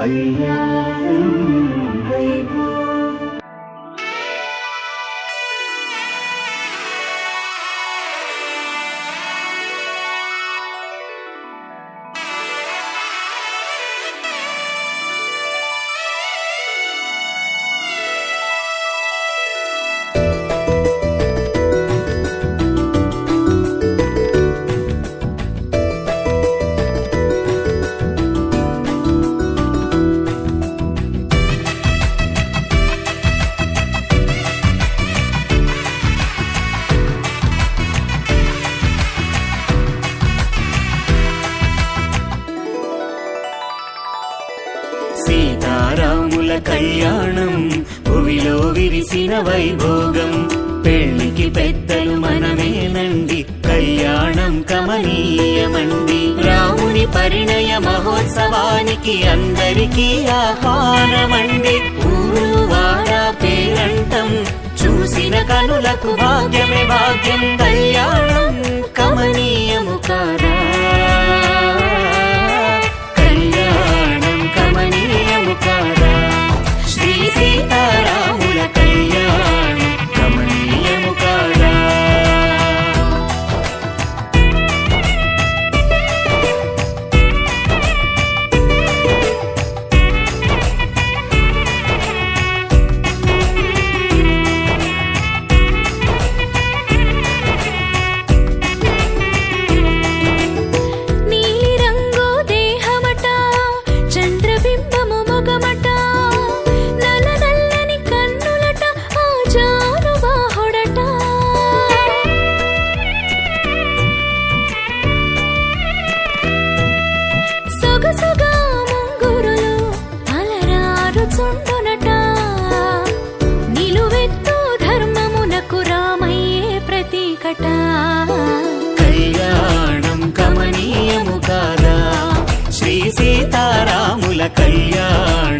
సీతారాముల మహోత్సవానికి అందరికీ ఆహారమండి ఊరు వాడ పేరంటం చూసిన కనులకు భాగ్యమే భాగ్యం కళ్యాణం కమనీయము కారా సీతారాముల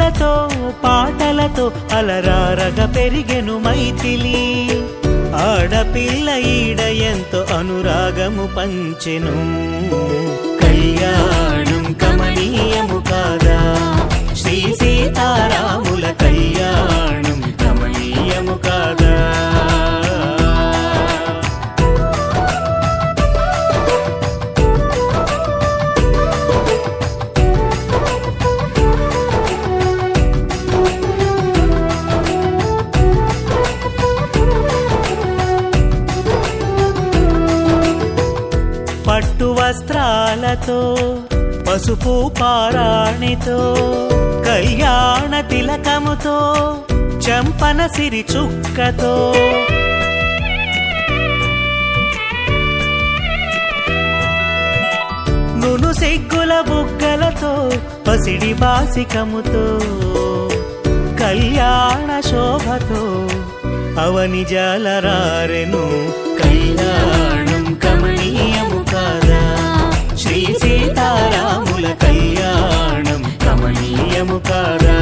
ఆటలతో పాటలతో అలరారగ పెరిగెను మైథిలి. ఆడపిల్ల ఈడ ఎంతో అనురాగము పంచెను. కళ్యాణం కమనీయము కాదా? శ్రీ సీతారాముల కళ్యాణం కమనీయము కాదా? వస్త్రాలతో పసుపు పారాణితో కళ్యాణ తిలకముతో చంపన సిరి చుక్కతో. నును సిగ్గుల బుగ్గలతో పసిడి బాసికముతో కళ్యాణ శోభతో అవని జాలరారెను కళ్యాణం కమనీయ రమణీయము కాదా?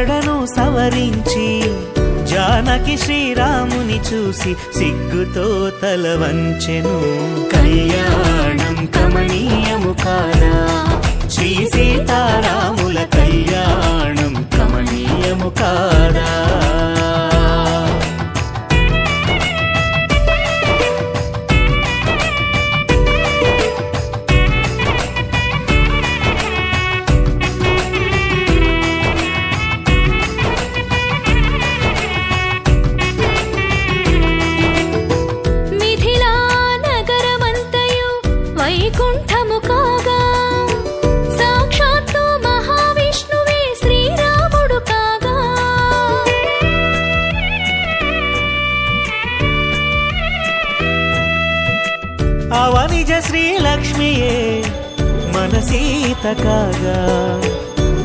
జడను సవరించి జానకి శ్రీరాముని చూసి సిగ్గుతో తల వంచెను. కళ్యాణం కమనీయము కాదా శ్రీ సీతారాముల కళ్యాణం కమనీయము కాదా సీత కాగా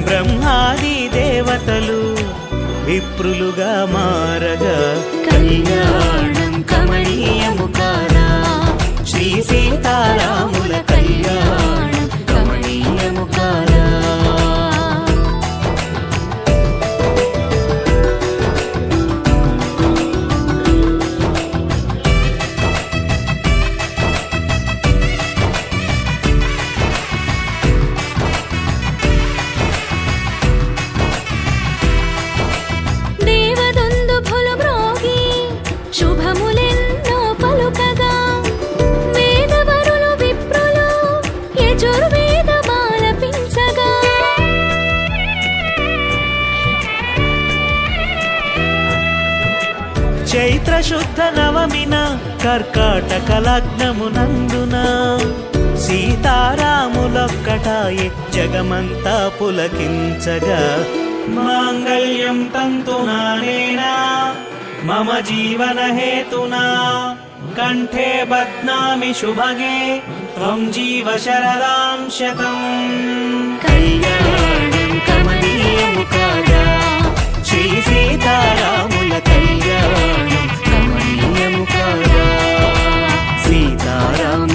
బ్రహ్మాది దేవతలు విప్రులుగా మారగా. కళ్యాణం కమనీయము కాదా శ్రీ సీతారాముల నవమిన కర్కాటక లగ్నమునందున సీతారాములొక్కటాయే జగమంతా పులకించగా. మాంగళ్యం తంతునానేనా మమ జీవన హేతునా? కంఠే బధ్నామి శుభగే త్వం జీవ శరదాం శతం. కళ్యాణం కమనీయము కాదా? శ్రీ సీతారాముల కళ్యాణం. కాదా సీతారాముల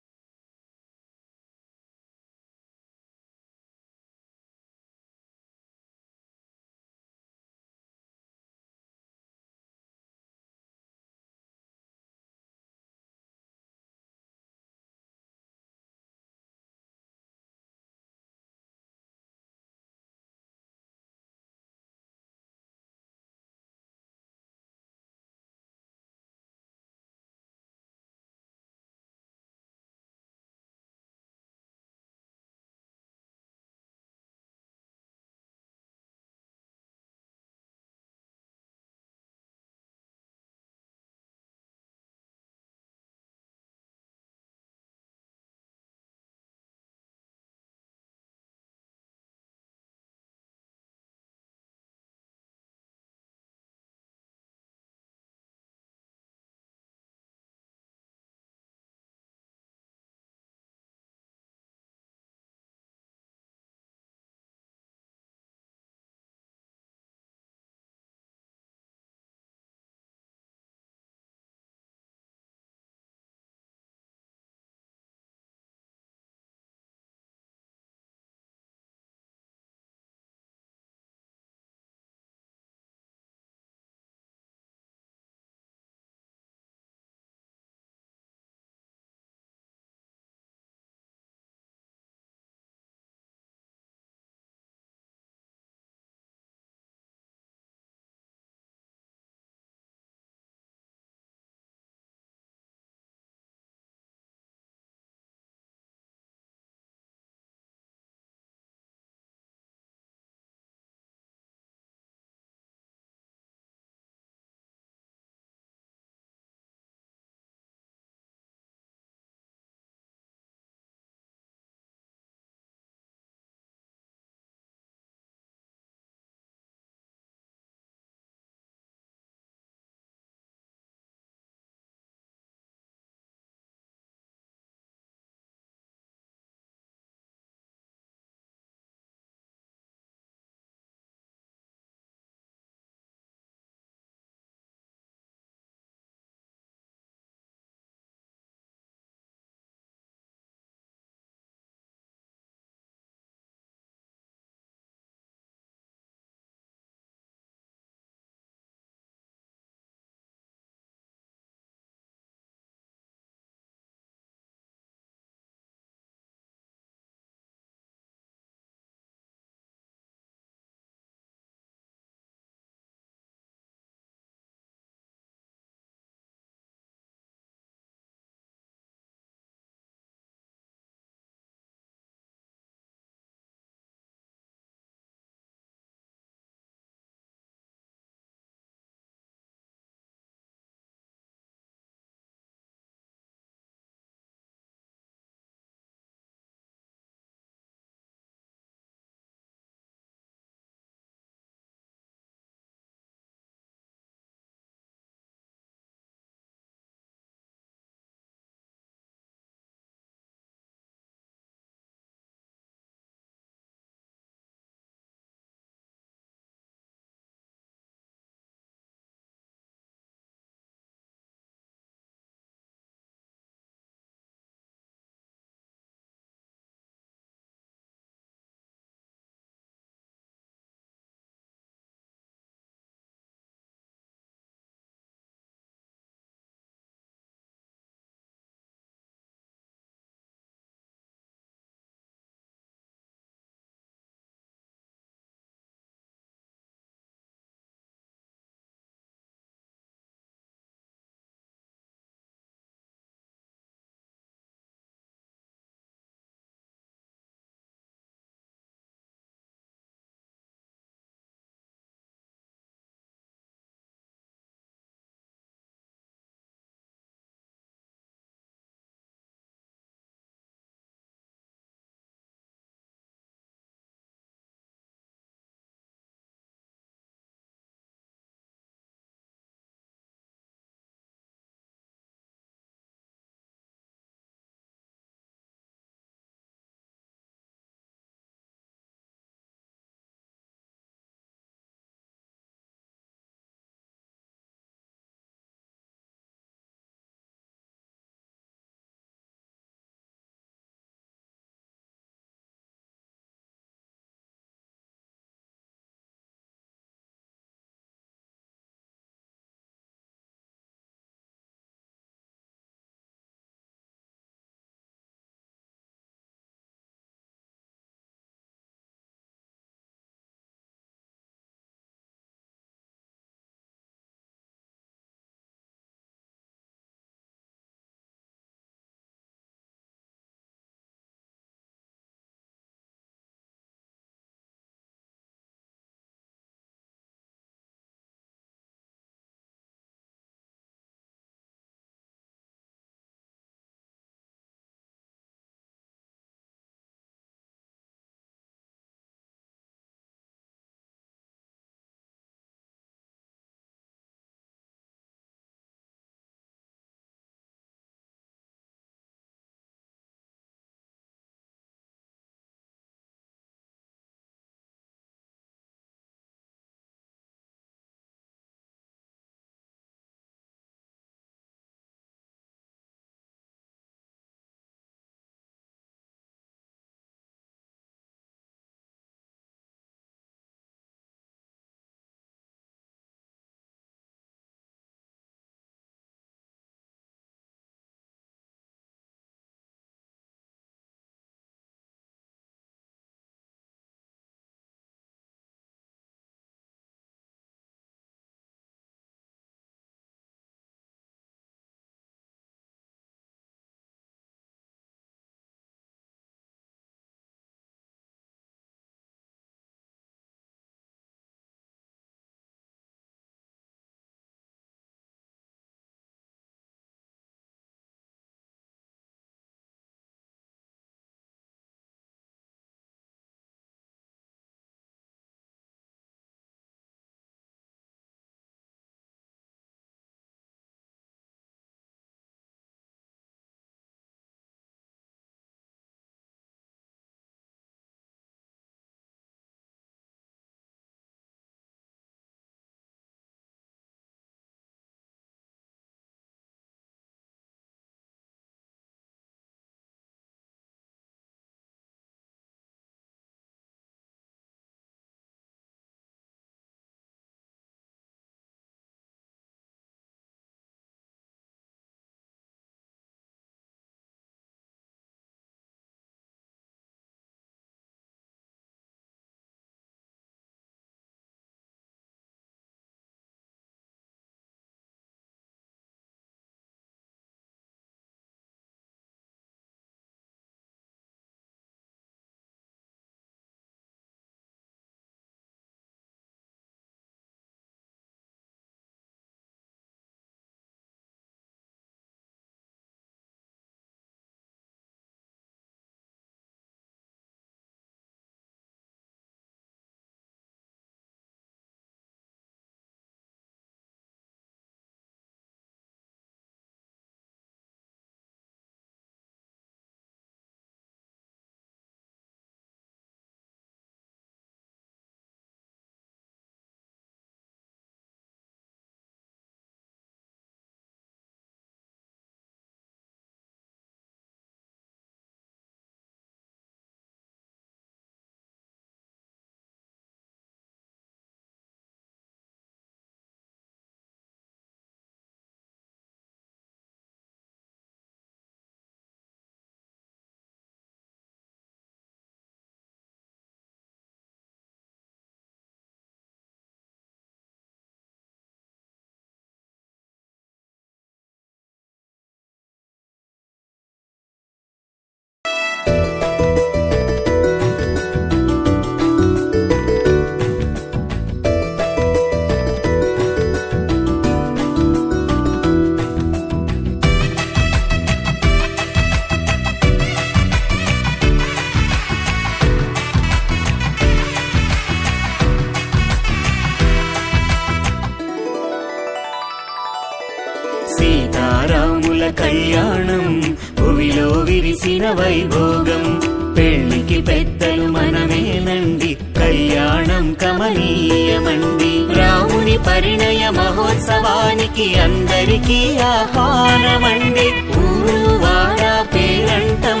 మహోత్సవానికి అందరికీ ఆహారమండి ఊరు వాడ పేరంటం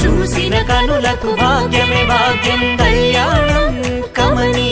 చూసిన కనులకు భాగ్యమే భాగ్యం కళ్యాణం కమనీ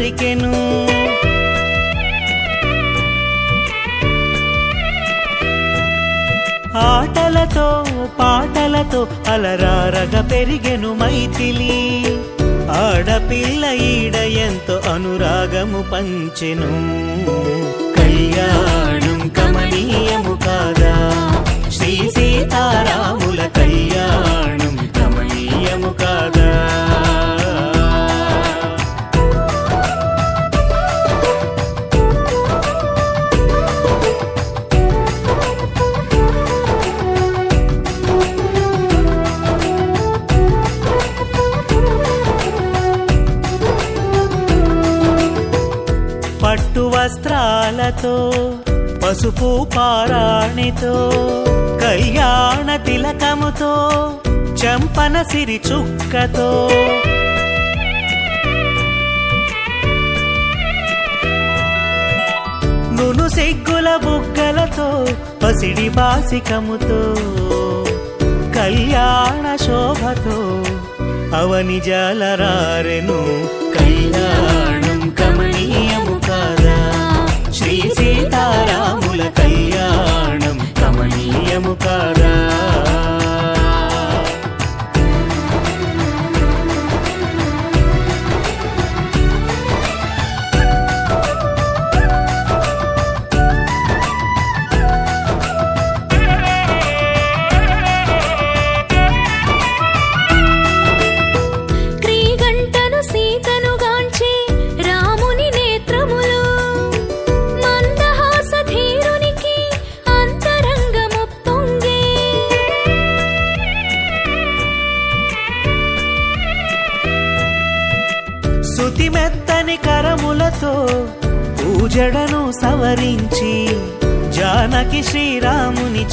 కోరికెను ఆటలతో పాటలతో అలరారగ పెరిగెను మైథిలి. ఆడపిల్ల ఈడ ఎంతో అనురాగము పంచెను. కళ్యాణం కమనీయము కాదా? శ్రీ సీతారాముల కళ్యాణం కమనీయము కాదా? వస్త్రాలతో పసుపు పారాణితో కళ్యాణ తిలకముతో చంపన సిరి చుక్కతో. నును సిగ్గుల బుగ్గలతో పసిడి బాసికముతో కళ్యాణ శోభతో అవని జలరారెను కళ్యాణం కమనీయము కళ్యాణం కమనీయము కాదా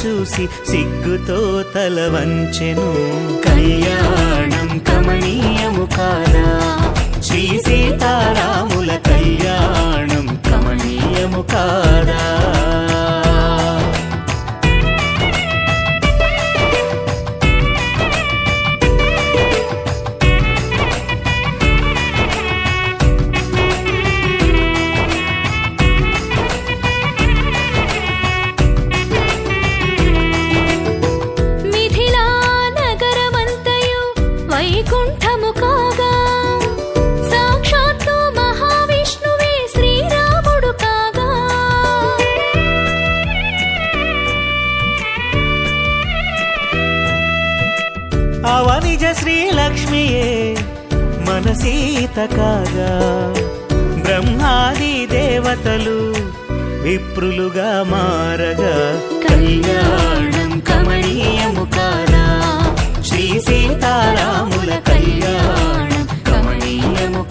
చూసి సిగ్గుతో తల వంచెను. కళ్యాణం కమనీయము కాదా శ్రీ సీతారాముల కళ్యాణం కమనీయము కాదా కాగా బ్రహ్మాది దేవతలు విప్రులుగా మారగా. కళ్యాణం కమనీయము కాదా శ్రీ సీతారాముల కళ్యాణం కమనీయము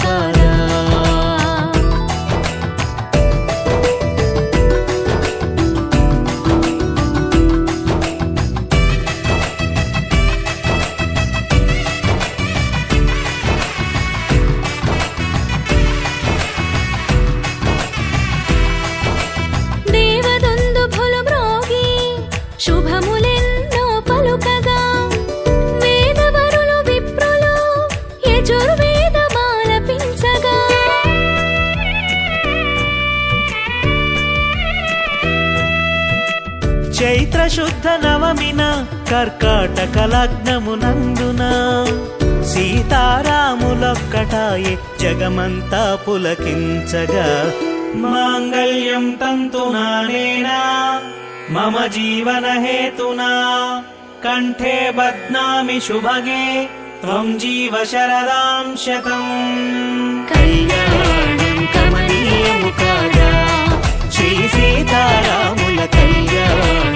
శుద్ధ నవమిన కర్కాటక లగ్నమునందున సీతారాములొక్కటాయే జగమంతా పులకించగా. మాంగళ్యం తంతునానేనా మమ జీవన హేతునా? కంఠే బద్నామి శుభగే త్వం జీవ శరదాం శతం. కళ్యాణం కమనీయము కాదా? శ్రీ సీతారాముల కళ్యాణం.